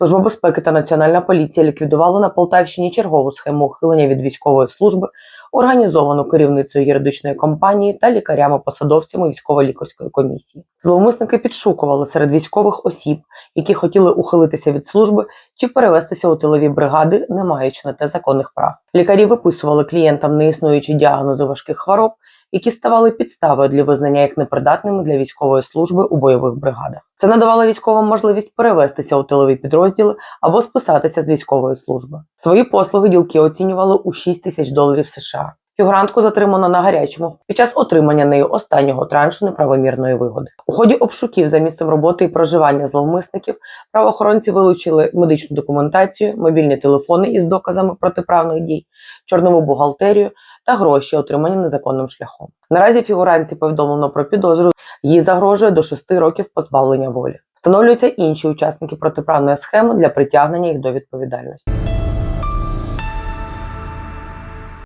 Служба безпеки та Національна поліція ліквідували на Полтавщині чергову схему ухилення від військової служби, організовану керівницею юридичної компанії та лікарями-посадовцями військово-лікарської комісії. Зловмисники підшукували серед військових осіб, які хотіли ухилитися від служби чи перевестися у тилові бригади, не маючи на те законних прав. Лікарі виписували клієнтам неіснуючі діагнози важких хвороб, які ставали підставою для визнання як непридатними для військової служби у бойових бригадах. Це надавало військовим можливість перевестися у тилові підрозділи або списатися з військової служби. Свої послуги ділки оцінювали у 6 тисяч доларів США. Фігурантку затримано на гарячому під час отримання нею останнього траншу неправомірної вигоди. У ході обшуків за місцем роботи і проживання зловмисників правоохоронці вилучили медичну документацію, мобільні телефони із доказами протиправних дій, чорнову бухгалтерію та гроші, отримані незаконним шляхом. Наразі фігуранці повідомлено про підозру. Їй загрожує до 6 років позбавлення волі. Встановлюються інші учасники протиправної схеми для притягнення їх до відповідальності.